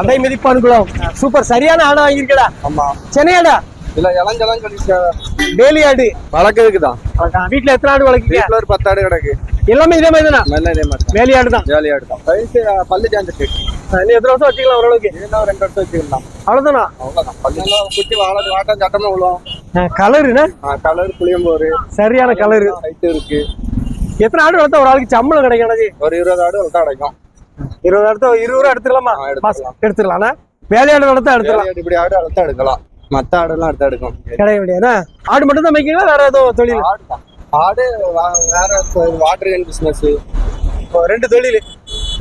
அடை மிதிப்பானுக்குளம் சூப்பர். சரியான ஆடை வாங்கியிருக்கடா. ஆமா. சென்னையாடா? இல்ல இளஞ்சலம் கழிச்சு டெய்லி ஆடு. வளர்க்கறதுக்கு தான் வீட்டுல எத்தனை ஆடு வளர்க்கீங்க? வீட்டுல ஒரு பத்து ஆடு கிடக்கு. எல்லாமே இதே மாதிரி தானா? இதே மாதிரி தான். வேலி ஆடு தான் வயசு பல்லு நீ எத்தனை வருஷம் வச்சுக்கலாம் ஓரளவுக்கு? இன்னும் ரெண்டு வருஷம் வச்சுக்கலாம். அவ்வளவுதானா? அவ்வளவுதான். பல்லெல்லாம் குட்டி வாழ வாட்டம் சட்டமா விழுவோம். கலருண்ணா கலர் புளியம்போரு. சரியான கலரு. ஹைட் இருக்கு. எத்தனை ஆடு வளர்த்தா ஒரு ஆளுக்கு சம்பளம் கிடைக்கும் ஒரு இருபது ஆடு வளர்த்தா கிடைக்கும். இருபது அடுத்த இருபது ரூபா எடுத்துக்கலாமா? ஆ, எடுத்துக்கலாம். மாசம் எடுத்துக்கலாம்னா? வேலையாடு வளர்த்தா எடுத்துக்கலாம். இப்படி ஆடு வளர்த்தா எடுக்கலாம். மத்த ஆடுலாம் எடுத்தா எடுக்கும் கிடையாது முடியாதுண்ணா ஆடு மட்டும் தான் மேய்க்கீங்களா வேற ஏதோ தொழில்? ஆடு வேற வாட்டர் கேன் பிசினஸ் இப்போ ரெண்டு தொழில்.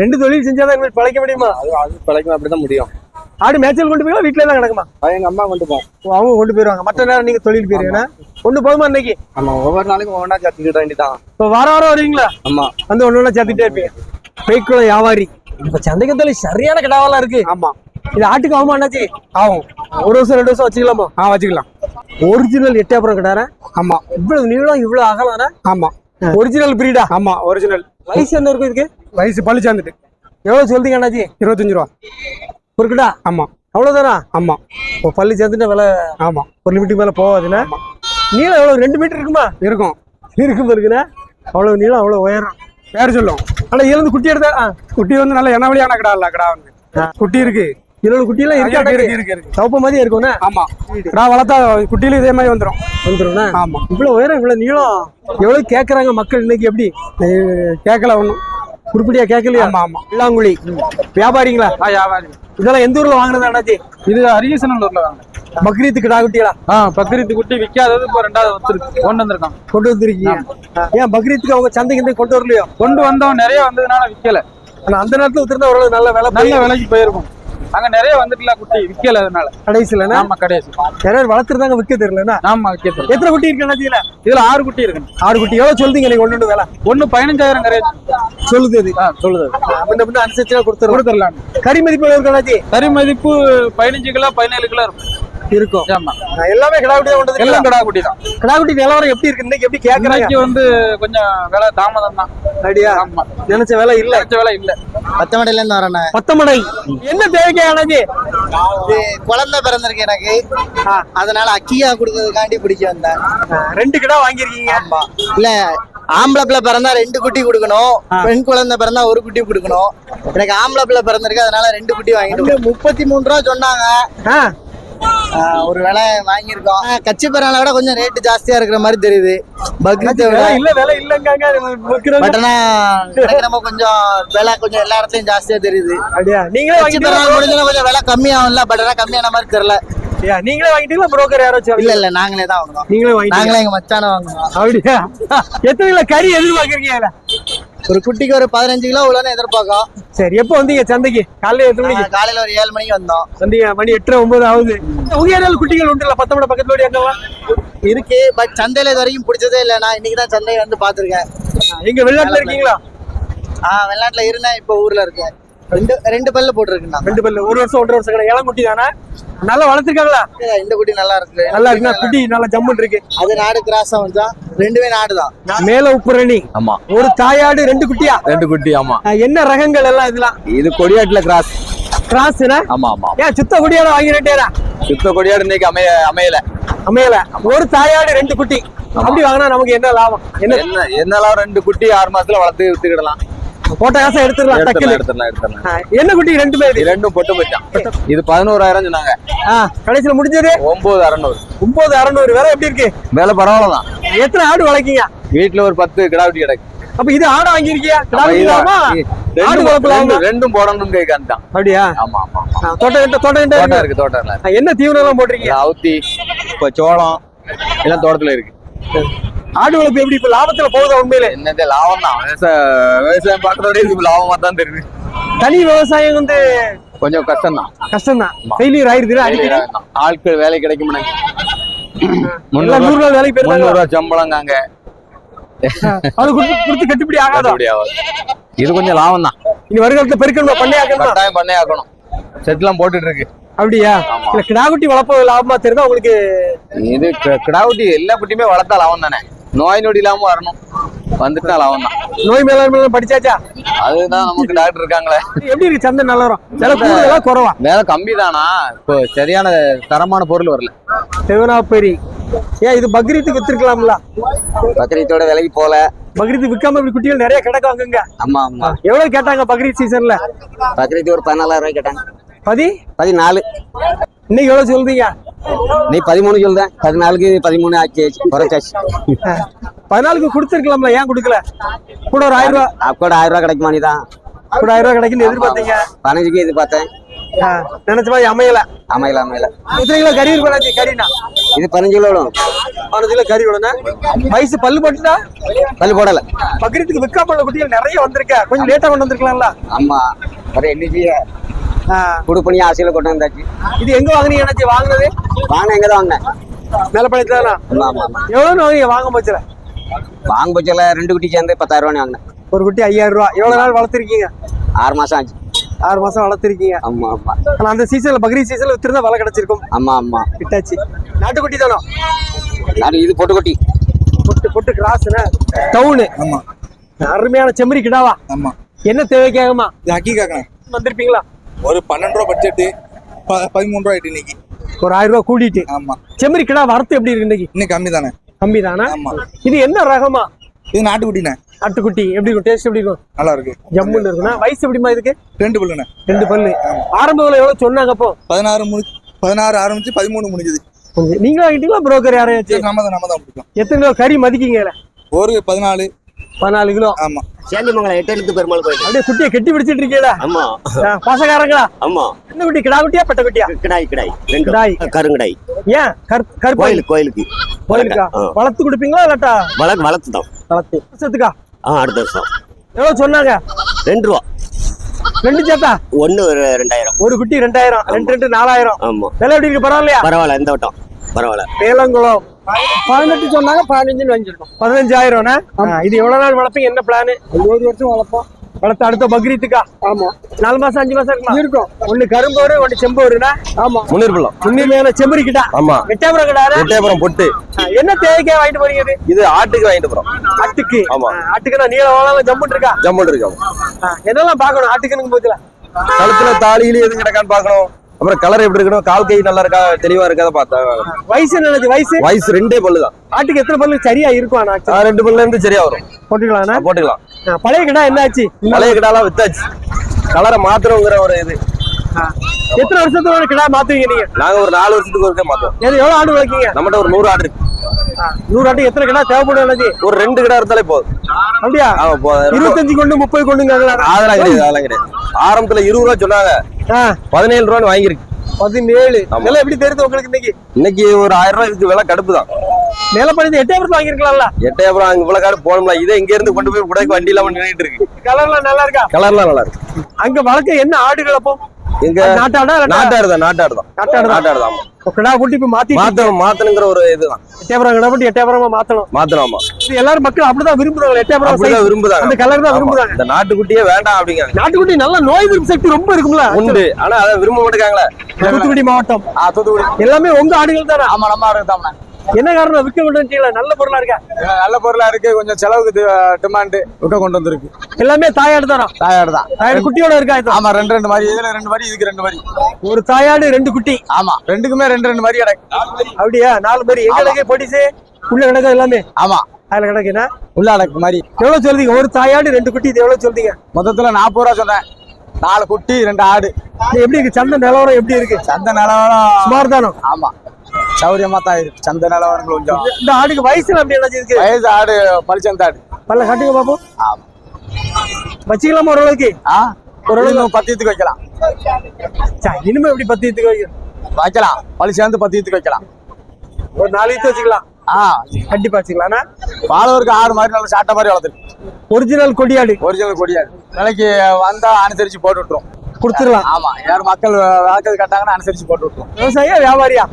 ரெண்டு தொழில் செஞ்சாதான் இனிமேல் பிழைக்க முடியுமா? அது அது பிழைக்கும் அப்படிதான் முடியும். ஆடு மேய்ச்சல் கொண்டு போய் வீட்டிலே தான் கிடக்குமா? எங்க அம்மா கொண்டு போவோம். அவங்க கொண்டு போயிருவாங்க மற்ற நேரம் நீங்க தொழில் போயிருவீங்க ஒண்ணு போதுமா இன்னைக்கு? ஆமா ஒவ்வொரு நாளைக்கும் ஒவ்வொன்றா சேர்த்துக்கிட்ட வேண்டியதான் இப்போ வார வாரம் வருவீங்களா? ஆமா. வந்து ஒண்ணு ஒண்ணா சேர்த்துட்டே இருப்பீங்க. பெய்க்குளம் வியாபாரி. இப்ப சந்தைக்கு தொழில் சரியான கிடாவெல்லாம் இருக்கு. ஆமா. இது ஆட்டுக்கு ஆகுமா அண்ணாச்சி? ஆகும். ஒரு வருஷம் ரெண்டு வருஷம் வச்சுக்கலாமா? ஆ வச்சுக்கலாம். ஒரிஜினல் எட்டாப்புறம் கிடாரா? ஆமா. இவ்வளவு நீளம் இவ்வளவு அகலானா ஆமா. ஒரிஜினல் பிரீடா ஆமா ஒரிஜினல் வயசு என்ன இருக்கும் இதுக்கு? வயசு பல்லு சேர்ந்துட்டு. எவ்வளவு சொல்றீங்க அண்ணாச்சி? இருபத்தஞ்சு ரூபா. ஒரு கிடா? ஆமா. அவ்வளவுதானா ஆமா. இப்போ பள்ளி சேர்த்துட்டு விலை ஆமா. ஒரு லிமிட்டுக்கு மேல போகாதுண்ணா நீளம் எவ்வளவு? ரெண்டு மீட்டர் இருக்குமா? இருக்கும். இருக்கும் இருக்குண்ணா அவ்வளவு நீளம் அவ்வளவு உயரம். பேர் சொல்லும். ஆனா இருந்து குட்டி எடுத்தா குட்டி வந்து நல்ல எண்ணவழியான கடா இல்ல கடா வந்து. குட்டி இருக்கு. இருபது குட்டியெல்லாம் இருக்கு இருக்கா இருக்கு இருக்கு. சவப்பு மாதிரி இருக்கும்ண்ணா ஆமா. கடா வளர்த்தா குட்டியில இதே மாதிரி வந்துரும். வந்துரும்ண்ணா ஆமா. இவ்வளவு உயரம் இவ்வளவு நீளம். எவ்வளவு கேக்குறாங்க மக்கள் இன்னைக்கு எப்படி? கேட்கல ஒண்ணும் உருப்படியா கேட்கலையா ஆமா ஆமா. இல்லாங்குழி. வியாபாரிங்களா? வியாபாரி. இதெல்லாம் எந்த ஊர்ல வாங்குறது அண்ணாச்சி? இது அரியசனூர்ல வாங்க பக்ரீத்து கிடா குட்டிகளா ஆ பக்ரீத்து குட்டி விற்காதது இப்போ ரெண்டாவது வந்துருக்கு. கொண்டு வந்திருக்கான். கொண்டு வந்திருக்கீங்க ஏன் பக்ரீத்துக்கு அவங்க சந்தைக்கு கொண்டு வரலையோ? கொண்டு வந்தவன் நிறைய வந்ததுனால விற்கல ஆனா அந்த நேரத்துல வித்திருந்தா ஓரளவு நல்ல விலை நல்ல விலைக்கு போயிருக்கும். அங்க நிறைய வந்துட்டுல குட்டி விற்கல அதனால. கடைசியில ஆமா கடைசி. நிறைய வளர்த்துருந்தாங்க விற்க தெரியலண்ணா ஆமா விற்க எத்தனை குட்டி இருக்கு அண்ணாச்சியில இதுல? ஆறு குட்டி இருக்கு. ஆறு குட்டி. எவ்வளவு சொல்றீங்க நீங்க ஒண்ணு வேலை? ஒண்ணு பதினஞ்சாயிரம் கிடையாது சொல்லுது அது ஆ சொல்லுது முன்ன பின்ன அனுசரிச்சா கொடுத்துருவோம் கொடுத்துடலாம் கறி மதிப்பு எவ்வளவு கறி மதிப்பு பதினஞ்சு கிலோ பதினேழு கிலோ இருக்கும். இருக்கும். ஆமா. நான் எல்லாமே கிடா குட்டி தான் எல்லாம் எல்லாம் கடா குட்டி தான். கிடா குட்டி நிலவரம் எப்படி இருக்கு? இன்னைக்கு எப்படி கேக்குறாங்க? இன்னைக்கு வந்து கொஞ்சம் விலை தாமதம் தான். அப்படியா? ஆமா. நினைச்ச வேலை இல்ல. கிடைச்ச விலை இல்ல. பத்தமடையில இருந்து வரேண்ணே. பத்தமடை. என்ன தேவைக்கா அண்ணாச்சி இது குழந்தை பிறந்திருக்கு எனக்கு. அதனால அக்கியா கொடுக்கறதுக்காண்டி பிடிக்க வந்தேன். ரெண்டு கிடா வாங்கியிருக்கீங்க. ஆமா. இல்ல ஆம்பளை பிள்ளை பிறந்தா ரெண்டு குட்டி கொடுக்கணும். பெண் குழந்தை பிறந்தா ஒரு குட்டி கொடுக்கணும். எனக்கு ஆம்பளை பிள்ளை பிறந்திருக்கு அதனால ரெண்டு குட்டி வாங்கிட்டு முப்பத்தி மூணு ரூபா சொன்னாங்க. ஒரு விலை வாங்கியிருக்கோம். ஆ, கச்சி பிறனால விட கொஞ்சம் ரேட்டு ஜாஸ்தியா இருக்கிற மாதிரி தெரியுது. பக்ரீத்தை விட இல்ல வேலை விற்கிறாங்க. பட் ஆனா நம்ம கொஞ்சம் விலை கொஞ்சம் எல்லா இடத்துலயும் ஜாஸ்தியா தெரியுது. அப்படியா? நீங்களே பிறநாள் வாங்கிட்டீங்களா முடிஞ்சா கொஞ்சம் விலை கம்மியாகும்ல பட் ஆனா கம்மியான மாதிரி தெரியல? நீங்களே வாங்கிட்டீங்களா புரோக்கர் யாராச்சும் இல்ல இல்ல நாங்களே தான் வாங்கணும் நீங்களே வாங்கிட்டீங்க நாங்களே எங்க மச்சான வாங்கணும் அப்படியா? எத்தனை கிலோ கறி எதிர்பார்க்கறீங்க? ஒரு குட்டிக்கு ஒரு பதினஞ்சு கிலோ உள்ளன்னு எதிர்பார்க்கோம் சரி எப்போ வந்தீங்க சந்தைக்கு? காலையில எத்தனை மணிக்கு? காலையில ஒரு ஏழு மணிக்கு வந்தோம். வந்தீங்க மணி எட்டரை ஒன்பது ஆகுது. உங்க ஏரியாவில் குட்டிகள் உண்டுல பத்தமட பக்கத்துல அங்கெல்லாம் இருக்கு பட் சந்தையில இது வரைக்கும் பிடிச்சதே இல்ல. நான் இன்னைக்கு தான் சந்தையை வந்து பாத்திருக்கேன் எங்க வெளிநாட்டுல இருக்கீங்களா? ஆஹ் வெளிநாட்டுல இருந்தேன் இப்ப ஊர்ல இருக்கேன். ரெண்டு ரெண்டு பல்லு போட்டிருக்குண்ணா. ரெண்டு பல்லு. ஒரு வருஷம் ஒன்றரை வருஷம் கடை இளம் குட்டி தானே? நல்லா வளர்த்துருக்காங்களா? இந்த குட்டி நல்லா இருக்கு. நல்லா இருக்குண்ணா. குட்டி நல்லா ஜம்முன்னு இருக்கு. அது நாடு கிராஸ் ஆகுச்சா ரெண்டுமே நாடு தான் மேல உப்புரணி. ஆமா. ஒரு தாயாடு ரெண்டு குட்டியா? ரெண்டு குட்டி ஆமா. என்ன ரகங்கள் எல்லாம் இதெல்லாம்? இது கொடியாட்டுல கிராஸ் கிராஸ்னா ஆமா ஆமா. ஏன் சுத்த குடியாட வாங்கிட்டேரா சுத்த கொடியாடு இன்னைக்கு அமைய அமையல. அமையல. ஒரு தாயாடு ரெண்டு குட்டி. அப்படி வாங்கினா நமக்கு என்ன லாபம்? என்ன? என்ன என்னெல்லாம் ரெண்டு குட்டி ஆறு மாசத்துல வளர்த்து வித்துக்கிடலாம். போட்ட காசை எடுத்துடலாம் டக்குனு எடுத்துடலாம் எடுத்துடலாம். என்ன குட்டி ரெண்டுமே ரெண்டும் பொட்டு போச்சான் இது பதினோராயிரம் சொன்னாங்க. கடைசியில முடிஞ்சது? ஒன்பது அறநூறு. ஒன்பது அறநூறு. வேற எப்படி இருக்கு? வேலை பரவாயில்லதான். எத்தனை ஆடு வளர்க்கீங்க? வீட்டுல ஒரு பத்து கிடா குட்டி கிடக்கு. அப்ப இது ஆடு வாங்கியிருக்கியா? ஆடு ரெண்டும் வளர்ப்பலாமா? ரெண்டும் போடணும்னு கேட்கான்ட்டான் அப்படியா? ஆமா ஆமா தோட்டம் தோட்டம் தோட்டம் இருக்கு. தோட்டம் என்ன எல்லாம் போட்டிருக்கீங்க? அவுத்தி இப்ப சோளம் எல்லாம் தோட்டத்துல இருக்கு. ஆடு வளர்ப்பு எப்படி இப்ப லாபத்துல போகுதா உண்மையிலே? என்னது லாபம் தான் விவசாயம் விவசாயம் பார்க்கறதோட இது லாபமா தான் தெரியுது. தனி விவசாயம் வந்து கொஞ்சம் கஷ்டம் தான் கஷ்டம் தான் ஃபெயிலியர் ஆயிருது அடிக்கடி ஆட்கள் வேலை கிடைக்க மாட்டாங்க எல்லாம் நூறு நாள் வேலைக்கு முந்நூறு ரூபா சம்பளங்காங்க அது கொடுத்து கட்டுப்படி ஆகாதா. இது கொஞ்சம் லாபம் தான் இனி வருங்காலத்துல பெருக்கணுமா? பண்ணே ஆக்கணுமா? கட்டாயம் பண்ணே ஆக்கணும். செட்லாம் போட்டுட்டு இருக்கு அப்படியா? இல்ல கிடாகுட்டி வளர்ப்ப லாபமா தெரியுதா உங்களுக்கு? இது கி- கிடா குட்டி எல்லா குட்டியுமே வளர்த்தா லாபம் தானே நோய் நொடி இல்லாம வரணும். வந்துட்டா லாபம் தான். நோய் மேலாண்மை படிச்சாச்சா? அதுதான் நமக்கு டாக்டர் இருக்காங்களே. எப்படி இருக்கு சந்தை நிலவரம் விலை கூடுதலா குறவா? வேலை கம்மி தானா இப்போ சரியான தரமான பொருள் வரல. தேவனாப்பேரி ஏன் இது பக்ரீத்துக்கு வித்துருக்கலாம்ல? பக்ரீத்தோட விலைக்கு போல பக்ரீத்து விற்காம இப்படி குட்டிகள் நிறைய கிடக்கும் அங்கங்க. ஆமா ஆமா. எவ்வளவு கேட்டாங்க பக்ரீத் சீசன்ல பக்ரீத் ஒரு பதினாலாயிரம் ரூபாய் கேட்டாங்க. பதி? பதினாலு. இன்னைக்கு எவ்வளவு சொல்றீங்க? நீ பதிமூணு சொல்றேன் பதினாலுக்கு பதிமூணு ஆச்சு. குறைச்சாச்சு. பதினாலுக்கு கொடுத்துருக்கலாம்ல ஏன் கொடுக்கல? கூட ஒரு ஆயிரம் ரூபாய் அப்போட ஆயிரம் ரூபாய் கிடைக்குமா நீ தான்? கூட ஆயிரம் ரூபாய் கிடைக்குன்னு எதிர்பார்த்தீங்க. பதினஞ்சுக்கு இது பார்த்தேன் ஆ, நினைச்ச மாதிரி அமையல. அமையல அமையல. எத்தனை கிலோ கறி இருப்பாச்சு கறினா? இது பதினஞ்சு கிலோ விடும் பதினஞ்சு கிலோ கறி விடனே வயசு பல்லு போட்டுட்டா? பல்லு போடல. பக்ரீத்துக்கு விற்காம குட்டிகள் நிறைய வந்திருக்க. கொஞ்சம் லேட்டா கொண்டு வந்திருக்கலாம்ல. ஆமா. ஒரு எண்ணிக்கை ஆ, குடு பண்ணி ஆசையில கொண்டு வந்தாச்சு. இது எங்க வாங்குனீங்க? வாங்குனது? வாங்க எங்க தான் வாங்கினேன். மேலப்பாளையத்துல எவ்வளவு வாங்குனீங்க? வாங்க போச்சுல? வாங்க பட்சல ரெண்டு குட்டி சேர்ந்து பத்தாயிரம் ரூபாய் வாங்கினேன். ஒரு குட்டி ஐயாயிரம் ரூபாய் எவ்வளவு நாள் வளர்த்துருக்கீங்க? ஆறு மாசம் ஆச்சு. ஆறு மாசம் வளர்த்துருக்கீங்க. ஆமா ஆமா. ஆனா அந்த சீசன்ல பக்ரீத் சீசன்ல வித்திருந்தா விலை கிடைச்சிருக்கும். ஆமா ஆமா. விட்டாச்சு நாட்டுக்குட்டி தானோ? நான் இது பொட்டு குட்டி பொட்டு பொட்டு கிராஸ்னு டவுனு ஆமா. அருமையான செம்மறி கிடாவா? ஆமா. என்ன தேவைக்காகமா? இது ஹக்கீக்காக்கண்ணே வந்திருப்பீங்களா? ஒரு பன்னெண்டு ரூபா பட்ஜெட்டு பதிமூணு ரூபா ஆயிட்டு இன்னைக்கு. ஒரு ஆயிரம் ரூபாய் கூட்டிட்டு. ஆமா. செம்மறி கிடா வரத்து எப்படி இருக்கு இன்னைக்கு? இன்னைக்கு கம்மி தானே கம்மி தானா ஆமா. இது என்ன ரகமா? இது நாட்டுக்குட்டிண்ணே. ஆட்டுக்குட்டி எப்படி இருக்கும்? டேஸ்ட் எப்படி இருக்கும்? நல்லா இருக்கு ஜம்முன்னு இருக்குண்ணா. வயசு எப்படிமா இதுக்கு? ரெண்டு பல்லுண்ணே. ரெண்டு பல்லு. ஆரம்ப விலை எவ்வளவு சொன்னாங்க அப்போ? பதினாறு முடி பதினாறு ஆரம்பிச்சு பதிமூணு முடிஞ்சது. நீங்க வாங்கிட்டீங்களா? புரோக்கர் யாரையாச்சும்? நம்ம தான் நம்ம தான் எத்தனை கிலோ கறி மதிக்கீங்க? ஒரு பதினாலு பதினாலு கிலோ. ஆமா. சேந்திமங்கலம் எட்டு எழுத்து பெருமாள் கோயில். அப்படியே குட்டியை கெட்டி பிடிச்சிட்டு இருக்கீங்களா? ஆமா. பாசக்காரங்களா? ஆமா. என்ன குட்டி கிடா குட்டியா பெட்ட குட்டியா? கிடாய் கிடாய். கிடாய். கருங்கடாய். ஏன்? கரு கருப்பு கோயில்? கோயிலுக்கு கோயிலுக்கா. வளர்த்து கொடுப்பீங்களா இல்லாட்டா? வளர்த்து வளர்த்து தான் வளர்த்து. வருஷத்துக்கா? ஆ அடுத்த வருஷம். எவ்வளவு சொன்னாங்க? ரெண்டு ரூபா. ரெண்டு சேர்த்தா ஒன்று ஒரு ரெண்டாயிரம். ஒரு குட்டி ரெண்டாயிரம் ரெண்டு ரெண்டு நாலாயிரம். ஆமா. விலை எப்படி இருக்கு? பரவாயில்லையா? பரவாயில்ல எந்த வட்டம்? பரவாயில்ல. வேலங்குளம். பதினெட்டு சொன்னாங்க பதினஞ்சுன்னு வாங்கிருக்கோம் பதினஞ்சாயிரம்னா இது எவ்வளவு நாள் வளர்ப்பீங்க? என்ன பிளான் ஒரு வருஷம் வளர்ப்போம். வளர்த்து அடுத்த பக்ரீத்துக்கா? ஆமா. நாலு மாசம் அஞ்சு மாசம் இருக்குமா? இருக்கும். ஒண்ணு கரும்போரு ஒண்ணு செம்போருனா ஆமா. முன்னீர் பள்ளம் உண்மையான செம்பரி கிட்டா ஆமா வெட்டாபுரம் கிடாரா எட்டயபுரம் பொட்டு என்ன தேவைக்கா வாங்கிட்டு போறீங்க இது? ஆட்டுக்கு வாங்கிட்டு போறோம். ஆட்டுக்கு? ஆமா. ஆட்டுக்கு தான் நீள வாழலாம் ஜம்முன் இருக்கா? ஜம்முன் இருக்கோம். ஆ, என்னெல்லாம் பார்க்கணும்? ஆட்டுக்குன்னு போச்சுல கழுத்துல தாலியில எதுவும் கிடக்கான்னு பார்க்கணும். அப்புறம் கலர் எப்படி இருக்கணும்? கால் கை நல்லா இருக்கா? தெளிவா இருக்காத பார்த்தா. வயசு என்னது? வயசு? வயசு ரெண்டே பல்லு தான். ஆட்டுக்கு எத்தனை பல்லு சரியா இருக்கும் ரெண்டு பல்லுல இருந்து சரியா வரும். போட்டுக்கலாம். ஆ, பழைய கிடா என்னாச்சு? பழைய கிடாலாம் வித்தாச்சு. கலரை மாத்திரங்கிற ஒரு இது. எத்தனை வருஷத்துல ஒரு கிடா மாத்துவீங்க நீங்க? நாங்க ஒரு நாலு வருஷத்துக்கு ஒருக்கே மாத்தோம் எவ்வளவு ஆடு வளர்க்கீங்க? நம்மகிட்ட ஒரு நூறு ஆடு இருக்கு. நூறு ஆட்டுக்கு எத்தனை கிடா தேவைப்படும் என்னது ஒரு ரெண்டு கிடா இருந்தாலே போதும். அப்படியா? ஆமா போதும். இருபத்தஞ்சு கொண்டு முப்பது கொண்டுங்களா அதெல்லாம் கிடையாது அதெல்லாம் கிடையாது. ஆரம்பத்துல இருபது ரூபா சொன்னாங்க. பதினேழு ரூபான்னு வாங்கியிருக்கு. பதினேழு. இதெல்லாம் எப்படி தெரியுது உங்களுக்கு இன்னைக்கு? இன்னைக்கு ஒரு ஆயிரம் ரூபாய் இதுக்கு விலை கடுப்பு தான். மேலப்படி எட்டாயிரத்து வாங்கிருக்கலாம்ல எட்டயபுரம் அங்க இவ்வளவு காடு போனோம்ல இதே இங்க இருந்து கொண்டு போய் உடைக்கு வண்டி இல்லாம நின்றுட்டு இருக்கு. கலர்லாம் நல்லா இருக்கா? கலர்லாம் நல்லா இருக்கு. அங்க வளர்க்க என்ன ஆடுகள் அப்போ? எங்க நாட்டாடா நாட்டாடு தான் நாட்டாடு தான் நாட்டாடு. நாட்டாடு தான் இப்ப கிடா குட்டி இப்ப மாத்தி மாத்தணும் மாத்தணுங்கிற ஒரு இதுதான். எட்டாயிரம் கிடா குட்டி மாத்தணும். மாத்தணும் எல்லாரும் மக்கள் அப்படிதான் விரும்புறாங்க எட்டாயிரம் அப்படிதான் விரும்புதாங்க அந்த கலர் தான். விரும்புறாங்க. இந்த நாட்டுக்குட்டியே வேண்டாம் அப்படிங்காங்க நாட்டுக்குட்டி நல்ல நோய் எதிர்ப்பு சக்தி ரொம்ப இருக்கும்ல உண்டு. ஆனா அதை விரும்ப மாட்டேங்காங்களே தூத்துக்குடி மாவட்டம். தூத்துக்குடி. எல்லாமே உங்க ஆடுகள் தானே? ஆமா நம்ம ஆடு தான் என்ன காரணம்? விற்க கொண்டு நல்ல பொருளா இருக்கா? நல்ல பொருளா இருக்கு. கொஞ்சம் செலவுக்கு டிமாண்ட் விற்க கொண்டு வந்திருக்கு. எல்லாமே தாயாடு தானா? தாயாடு தான். தாயாடு குட்டியோட இருக்கா ஆமா ரெண்டு ரெண்டு மாதிரி. இதுல ரெண்டு மாதிரி இதுக்கு ரெண்டு மாதிரி. ஒரு தாயாடு ரெண்டு குட்டி. ஆமா ரெண்டுக்குமே ரெண்டு ரெண்டு மாதிரி கிடக்கு அப்படியா? நாலு பேர். எங்க கிடக்கு? பொடிசு உள்ள கிடக்கு எல்லாமே? ஆமா. அதுல கிடக்குன்னா உள்ள அடக்கு மாதிரி. எவ்வளவு சொல்றீங்க? ஒரு தாயாடு ரெண்டு குட்டி இது எவ்வளவு சொல்றீங்க? மொத்தத்துல நாற்பது ரூபா சொன்னேன். நாலு குட்டி ரெண்டு ஆடு. எப்படி இருக்கு? சந்தை நிலவரம் எப்படி இருக்கு? சந்தை நிலவரம் சுமார் தானோ? ஆமா. சௌரியமா தான் இருக்கு. சந்தை நிலவரம் கொஞ்சம் இந்த ஆடுக்கு வயசுல அப்படி என்ன இருக்கு? வயசு ஆடு பளிச்சந்த ஆடு பல்ல கட்டுங்க பாப்போம் வச்சுக்கலாமா ஓரளவுக்கு? ஆ? ஒரு இன்னும் பத்தியத்துக்கு வைக்கலாம். இனிமே எப்படி பத்தியத்துக்கு வைக்கலாம். பழி சேர்ந்து பத்தியத்துக்கு வைக்கலாம். ஒரு ஈத்து வச்சுக்கலாம். ஆ. கண்டிப்பா வச்சுக்கலாம். பாலவருக்கு ஆடு மாதிரி நல்ல சாட்டை மாதிரி வளர்த்துருக்கு ஒரிஜினல் கொடியாடு. ஒரிஜினல் கொடியாடு. நாளைக்கு வந்தா அனுசரிச்சு போட்டு விட்டுரும். கொடுத்துடலாம். ஆமா. யார் மக்கள் வளர்க்கறது கட்டாங்கன்னா அனுசரிச்சு போட்டு விட்டுரும். விவசாயியா வியாபாரியா?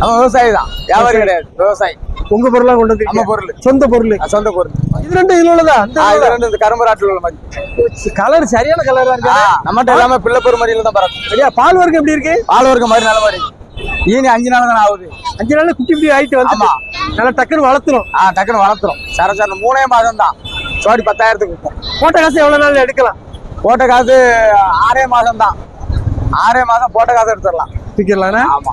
நம்ம விவசாயி தான். வியாபாரி கிடையாது. விவசாயி. உங்க பொருளா கொண்டு நம்ம வந்து பொருள். சொந்த பொருள். சொந்த பொருள். இது ரெண்டு இதுல உள்ளதா? இது ரெண்டு இந்த கரும்பு ராட்டில் உள்ள மாதிரி. கலர் சரியான கலரா இருக்கு? ஆ, நம்மகிட்ட எல்லாமே பிள்ளை பெரு மாதிரில தான் பறக்கும். சரியா? பால் வர்க்கம் எப்படி இருக்கு? பாலவருக்கு மாதிரி நல்ல மாதிரி. ஈனி அஞ்சு நாள் தானே ஆகுது. அஞ்சு நாள்ல குட்டி குட்டி ஆயிட்டு வந்து. நல்லா டக்குன்னு வளர்த்துரும். ஆ டக்குன்னு வளர்த்துரும். சர சர மூணே மாதம் தான். ஜோடி பத்தாயிரத்துக்கு விற்போம் போட்ட காசு எவ்வளவு நாள் எடுக்கலாம்? போட்ட காசு ஆறே மாதம் தான். ஆறே மாதம் போட்ட காசு எடுத்துடலாம். விற்கலாம்னா ஆமா.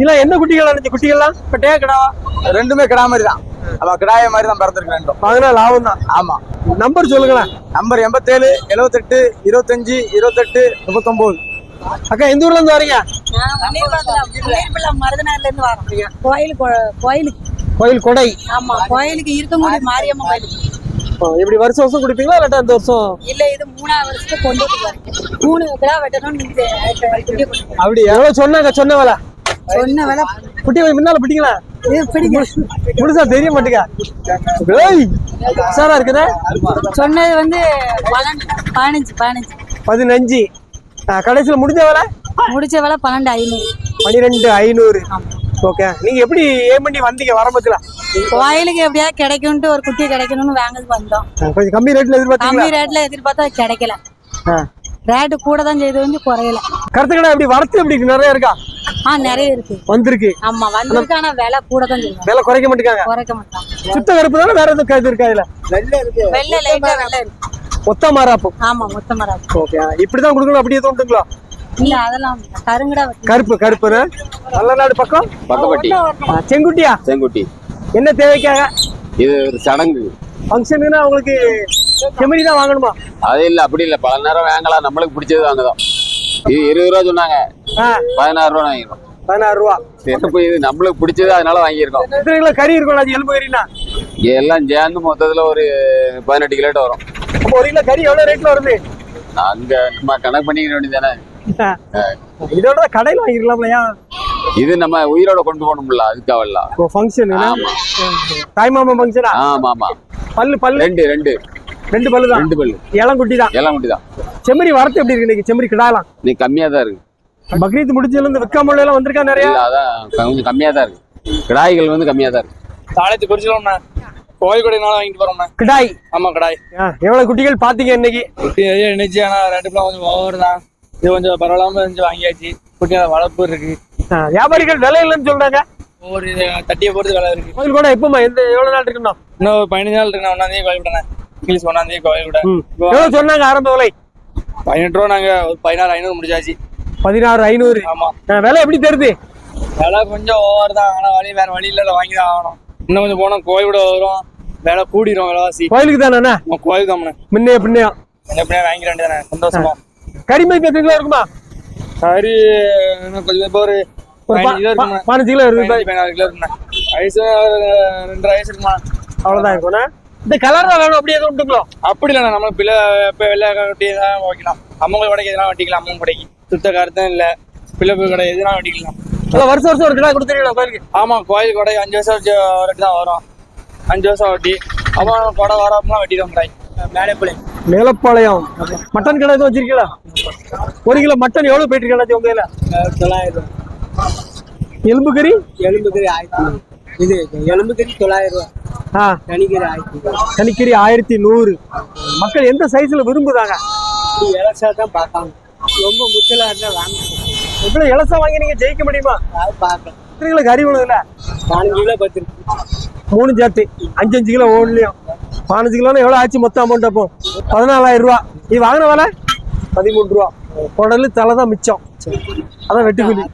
இல்ல என்ன குட்டிகள் அடைஞ்ச குட்டிகள்லாம் பெட்டையா கிடாவா ரெண்டுமே கிடா மாதிரி தான் நம்ம கிடாய மாதிரி தான் பிறந்திருக்கு ரெண்டும் வாங்கினா லாபம் தான் ஆமா நம்பர் சொல்லுங்களேன் நம்பர் எண்பத்தேழு எழுவத்தெட்டு இருபத்தஞ்சு இருபத்தெட்டு முப்பத்தொம்போது அக்கா எந்த ஊர்ல இருந்து வரீங்க மருதநாள்ல இருந்து வரோம் கோயில் கோயிலுக்கு கோயில் கொடை ஆமா கோயிலுக்கு இருக்கங்குடி மாரியம்மா கோயிலுக்கு ஆ, இப்படி வருஷம் வருஷம் குடிப்பீங்களா இல்லாட்டா இந்த வருஷம் இல்ல இது மூணாவது வருஷத்துக்கு கொண்டு மூணு கிடா வெட்டணும்னு. அப்படி எவ்வளவு சொன்னாங்க சொன்ன வேலை சொன்ன வேலை கொஞ்சம் முன்னால பிடிங்களா முழுசா தெரிய மாட்டேங்க. ஏய் சாரா இருக்குதா சொன்னது வந்து பதினஞ்சு பதினஞ்சு. பதினஞ்சு. கடைசியில முடிஞ்ச வேலை? முடிச்ச வேலை பன்னெண்டு ஐநூறு. பன்னிரெண்டு ஐநூறு. ஓகே. நீங்க எப்படி ஏன் பண்ணி வந்தீங்க வரம்பத்துல கோயிலுக்கு எப்படியா கிடைக்கும்ட்டு ஒரு குட்டி கிடைக்கணும்னு வாங்கறதுக்கு வந்தோம். கொஞ்சம் கம்மி ரேட்ல எதிர்பார்த்தீங்களா? கம்மி ரேட்ல எதிர்பார்த்தா கிடைக்கல. ரேட்டு கூட தான் செய்து வந்து குறையல. கருத்து கடை எப்படி வரத்து எப்படி இருக்கு? நிறைய இருக்கா? ஆ நிறைய இருக்கு. வந்திருக்கு. ஆமா வந்திருக்கு ஆனா விலை கூட தான் சொல்லுவாங்க விலை குறைக்க மாட்டேங்காங்க குறைக்க மாட்டாங்க சுத்த கருப்பு தானே வேற எதுவும் இது இருக்கா இதுல? வெள்ளை லைட்டா வெள்ளை இருக்கு. ஒத்த மாறாப்பு ஆமா மொத்தமா இருக்கு ஓகே. இப்படிதான் கொடுக்கணும் அப்படியே தோண்டுங்களா? இல்ல அதெல்லாம் கருங்கடா கருப்பு கருப்பு நல்ல நாடு பக்கம்? பக்கப்பட்டி செங்குட்டியா? செங்குட்டி. என்ன தேவைக்காக? இது ஒரு சடங்கு. ஃபங்க்ஷனுக்குன்னா உங்களுக்கு செம்மறி தான் வாங்கணுமா? அது இல்ல அப்படி இல்ல. பல நேரம் வாங்கலாம். நம்மளுக்கு பிடிச்சது வாங்குதோம் இது இருபது ரூபா சொன்னாங்க. பதினாறு ரூபா வாங்கிடும் பதினாறு ரூபா. சிறப்பு இது? நம்மளுக்கு பிடிச்சது அதனால வாங்கியிருக்கோம். எத்தனை கிலோ கறி இருக்கும் அது எலும்பு கறினா எல்லாம் சேர்ந்து மொத்தத்துல ஒரு பதினெட்டு கிலோட்டு வரும். அப்போ ஒரு கிலோ கறி எவ்வளவு ரேட்ல வருது? அங்க நம்ம கணக்கு பண்ணிக்க வேண்டியதானே இதோட கடையில் வாங்கிருக்கலாம்ல ஏன் இது நம்ம உயிரோட கொண்டு போகணும்ல அதுக்காகல இப்போ ஃபங்க்ஷன் ஆமா. தாய் மாமா ஃபங்க்ஷனா ஆமா ஆமா. பல்லு பல்லு? ரெண்டு ரெண்டு. ரெண்டு பல்லு தான். ரெண்டு பல்லு. இளங்குட்டி தான். எல்லாம் குட்டி தான். செம்மறி வரத்து எப்படி இருக்கு இன்னைக்கு? செம்மறி கிடாலாம். நீ கம்மியா தான் இருக்கு. பக்ரீத் முடிச்சதுல இருந்து விற்காமல எல்லாம் வந்திருக்கா நிறைய? இல்ல அதான் கொஞ்சம் கம்மியா தான் இருக்கு. கிடாய்கள் வந்து கம்மியா தான் இருக்கு. தாளத்து குறிச்சிடும்ண்ணா கோயில் கொடையினால வாங்கிட்டு போறோம்ண்ணா. கிடாய். ஆமா கடாய். எவ்வளவு குட்டிகள் பாத்தீங்க இன்னைக்கு? குட்டி நினைச்சு ஆனா ரெண்டு பிள்ளை கொஞ்சம் ஓவர் தான். இது கொஞ்சம் பரவாயில்லாம கொஞ்சம் வாங்கியாச்சு. குட்டி வளர்ப்பு இருக்கு. வியாபாரிகள் விலை இல்லைன்னு சொல்றாங்க. ஒவ்வொரு இது தட்டியை பொறுத்து விலை இருக்கு. கோயில் கூட எப்பமா எந்த எவ்வளவு நாள் இருக்கணும் இன்னும் பதினஞ்சு நாள் இருக்கு ஒன்னாம் தேதி கோயில் விடனே இங்கிலீஷ் ஒன்னாம் தேதி கோயில். எவ்வளவு சொன்னாங்க ஆரம்ப விலை? பதினெட்டு ரூபா நாங்க ஒரு பதினாறு ஐநூறு முடிச்சாச்சு. பதினாறு ஐநூறு? ஆமா. விலை எப்படி தெரியுது? விலை கொஞ்சம் ஓவர் தான். ஆனா வழி வேற வழி இல்ல வாங்கி தான் ஆகணும். இன்னும் கொஞ்சம் போனா கோயில் விட வரும். விலை கூடிரும் விலைவாசி. கோயிலுக்கு தானே நம்ம கோயில் தான் முன்னைய பின்னையா? எப்படியா வாங்கிட வேண்டியதானே சந்தோஷமா. கறி எத்தனை கிலோ இருக்குமா? இன்னும் கொஞ்சம் இப்போ ஒரு பதினஞ்சு கிலோ இருக்கு பதினாறு கிலோ இருக்குண்ணா வயசு ரெண்டு வயசு இருக்குமா அவ்வளவுதான் இருக்கும்ண்ணா இந்த கலர் வேணும் அப்படியே எதுவும் உண்டுங்களோ? அப்படி இல்லைண்ணா நம்ம பிள்ளை இப்போ வெள்ளை கட்டி தான் வைக்கலாம் அம்மங்க கடைக்கு எதனா வெட்டிக்கலாம் அம்மங்க கடைக்கு சுத்த கருத்தும் இல்லை. பிள்ளை கடை எதுனா வெட்டிக்கலாம் இல்ல வருஷம் வருஷம் ஒரு கிலோ கொடுத்துருவீங்களா கோயிலுக்கு? ஆமா கோயில் கொடை அஞ்சு வருஷம் ஒரு தான் வரும். அஞ்சு வருஷம் வெட்டி. அப்புறம் கொடை வரப்பெல்லாம் வெட்டிடும் கடை மேலே பிள்ளை மேலப்பாளையம். மட்டன் கடை எதுவும் வச்சிருக்கீங்களா? ஒரு கிலோ மட்டன் எவ்வளவு போயிட்டு இருக்கா உங்க தொள்ளாயிரம் எலும்பு கறி எலும்பு கறி ஆயிரத்தி இது எலும்பு கறி தொள்ளாயிரம் ரூபா. ஆ. தனிக்கறி ஆயிரத்தி தனிக்கறி ஆயிரத்தி நூறு. மக்கள் எந்த சைஸ்ல விரும்புதாங்க இலசா தான் பார்த்தாங்க ரொம்ப முத்தலா இருந்தா வாங்க. எப்படி இலசா வாங்கி நீங்க ஜெயிக்க முடியுமா? அது பார்க்கலாம் எத்தனை கிலோ கறி இல்ல பதினஞ்சு கிலோ பத்து மூணு சேர்த்து அஞ்சு அஞ்சு கிலோ ஓடலையும். பதினஞ்சு கிலோன்னு எவ்வளவு ஆச்சு மொத்த அமௌண்ட் அப்போ? பதினாலாயிரம் ரூபா. இது வாங்கின வேலை? பதிமூணு ரூபா. குடலு தலை தான் மிச்சம். அதான் வெட்டுக்கூலி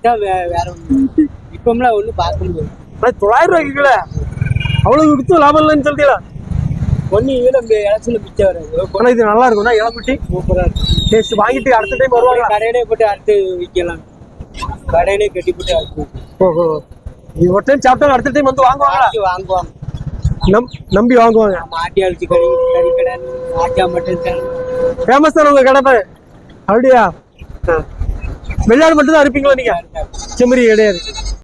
வேற ஒண்ணு இப்பம்லாம் ஒன்றும் பார்க்க முடியாது. தொள்ளாயிரம் ரூபாய்க்கு கிலோ அவ்வளவு வித்து லாபம் இல்லைன்னு சொல்லிட்டீங்களா? ஒன்று இதில் இலச்சில் மிச்சம் வராது ஆனா இது நல்லா இருக்கும்னா இளக்குட்டி சூப்பராக இருக்கும் டேஸ்ட் வாங்கிட்டு அடுத்த டைம் வருவாங்க கடையிலே போட்டு அறுத்து விற்கலாம். கடையிலே கட்டி போட்டு ஓஹோ இது ஒரு டைம் சாப்பிட்டா அடுத்த டைம் வந்து வாங்குவாங்களா? ஆட்டி வாங்குவாங்க. நம் நம்பி வாங்குவாங்க. மாட்டி அழிச்சு கறி கறி கடை. ஆட்டியா மட்டன் கடை ஃபேமஸ் தான் உங்க கடை பாரு. அப்படியா? மட்டும் தான் இருப்பீங்களா நீங்க? செம்மறி கிடையாது.